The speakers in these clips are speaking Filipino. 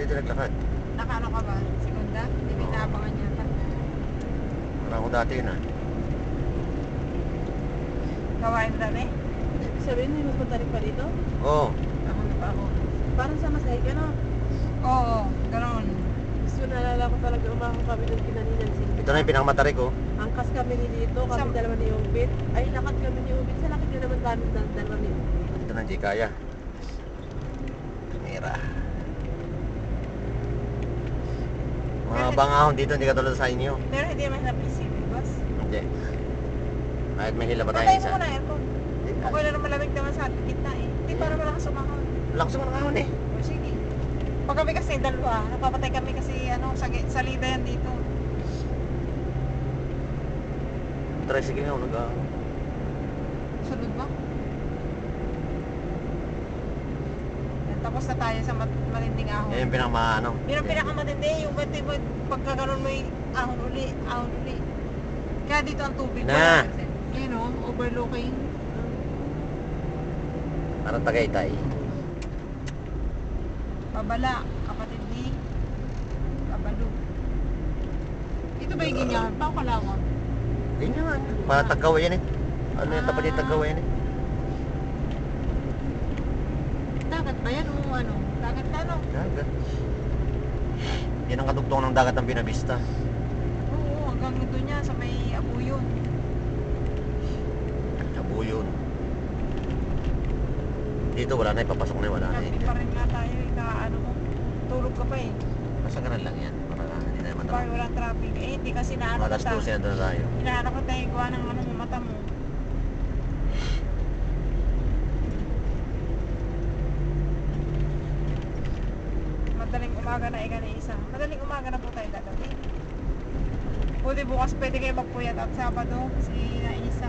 dito naglakad. Nakaano ka ba? Segunda? Hindi may naabangan yata. Wala ako dati yun ah. Gawain mo dati? Ibig sabihin, may magpunta rin pa dito? Oo. Ako na pa ako. Parang sa Masay ka, no? Oo, ganoon. Gusto naalala ko talaga umahon kami ng pinaninan si Ito na yung pinakamatarik oh. Angkas kami ni dito, kami Sa- dalawa ni Ubit. Ay, lakad kami ni Ubit. Sa lakad nyo naman kami dal- dalawa ni Ubit. Ito na, hindi kaya. Kamera. Mga bangahon dito, hindi katulad sa inyo. Pero hindi naman na PCB bus. Hindi. Kahit may hila pa tayo Patay mo isa. muna aircon. Okay lang naman lamig naman sa ating gitna eh. Hindi para malakas umahon. Lakas mo nakahon eh. O sige. Pag kami kasi dalawa, napapatay kami kasi ano, sa, gi- sa lida yan dito. Tricycle nga, nag Sunod ba? Tapos na tayo sa mat- matinding ahon. Yan yung pinakama ano. Yun ang pinakamatindi, yung pati mo, pagka ganun mo yung ahon uli, ahon uli. Kaya dito ang tubig. Na. Yun o, overlooking. Parang Tagaytay. Babala, kapatid ni Babalu. Ito ba yung ganyan? Pao Kalawang? Nga nga. Para Tagawa yan eh. Ano yung tapat yung Ah. Tagawa yan eh. Dagat ba yan o ano? Dagat ka no? Dagat. Yan ang kadugtong ng dagat ng Binavista. Oo, hanggang doon niya sa may abuyon. Abo yun. Dito wala na, ipapasok na wala na eh. pa rin nga tayo, ikaano mo. Tulog ka pa eh. Masagaran lang yan. Para hindi na naman Bakit walang traffic? Eh, hindi kasi naano Alas kita. 12 na tayo. Hinahanap ko tayo gawa ng ano, mata mo. Madaling umaga na ika na isa. Madaling umaga na po tayo dadating. Buti bukas pwede kayo magpuyat at Sabado si na isa.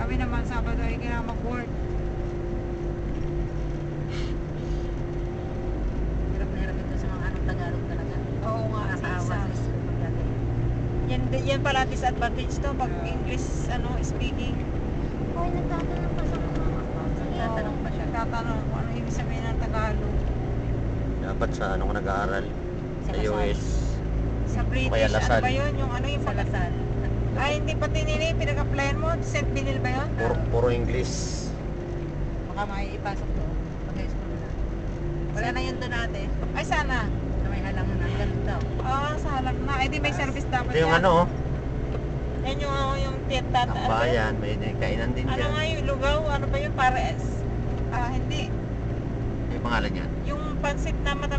Kami naman Sabado ay kailangan mag-work. Hirap na hirap ito sa mga anong Tagalog talaga. Oo nga, isa. sa dati. Yan, yan pala disadvantage to pag English ano speaking. Hoy, nagtatanong pa sa mga Tatanong pa siya. Tatanong kung ano ibig sabihin ng Tagalog. Dapat sa ano ka nag-aaral. Sa Sa. US. Sa British, Kaya Lasal. ano ba yun? Yung ano yung Sa pag- Lasal. Ay, hindi pati nila yung pinag-applyan mo. St. Benil ba yun? Puro, puro English. Baka may ipasok to. Pag high school na. Wala na yun doon ate. Ay, sana. Na may halangan na. Ganun daw. Ah, sa halak na. Ay, di may service dapat Ito yung yan. ano oh. Yan yung, ano, yung tietat. Ang bayan. May kainan din Ano dyan. nga yung lugaw? Ano ba yun? Pares? Ah, hindi pangalan yan? Yung pansit na matamis.